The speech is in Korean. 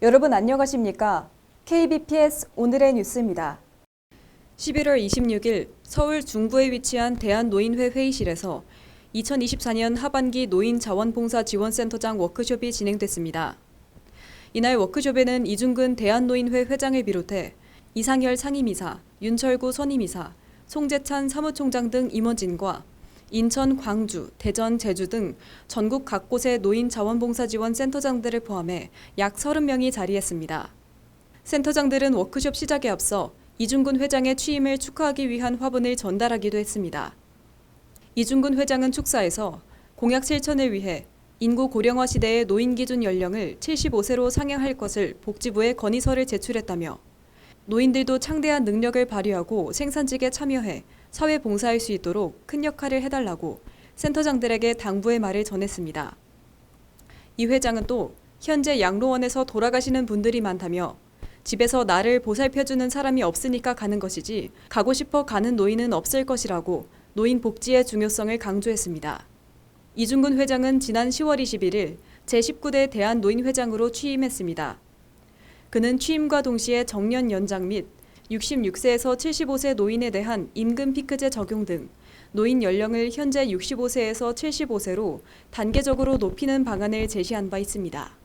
여러분 안녕하십니까? KBPS 오늘의 뉴스입니다. 11월 26일 서울 중부에 위치한 대한노인회 회의실에서 2024년 하반기 노인 자원봉사 지원센터장 워크숍이 진행됐습니다. 이날 워크숍에는 이중근 대한노인회 회장을 비롯해 이상열 상임이사, 윤철구 선임이사, 송재찬 사무총장 등 임원진과 인천, 광주, 대전, 제주 등 전국 각곳의 노인 자원봉사 지원 센터장들을 포함해 약 30명이 자리했습니다. 센터장들은 워크숍 시작에 앞서 이중근 회장의 취임을 축하하기 위한 화분을 전달하기도 했습니다. 이중근 회장은 축사에서 공약 실천을 위해 인구 고령화 시대의 노인 기준 연령을 75세로 상향할 것을 복지부에 건의서를 제출했다며 노인들도 창대한 능력을 발휘하고 생산직에 참여해 사회 봉사할 수 있도록 큰 역할을 해달라고 센터장들에게 당부의 말을 전했습니다. 이 회장은 또 현재 양로원에서 돌아가시는 분들이 많다며 집에서 나를 보살펴주는 사람이 없으니까 가는 것이지 가고 싶어 가는 노인은 없을 것이라고 노인 복지의 중요성을 강조했습니다. 이중근 회장은 지난 10월 21일 제19대 대한노인회장으로 취임했습니다. 그는 취임과 동시에 정년 연장 및 66세에서 75세 노인에 대한 임금 피크제 적용 등 노인 연령을 현재 65세에서 75세로 단계적으로 높이는 방안을 제시한 바 있습니다.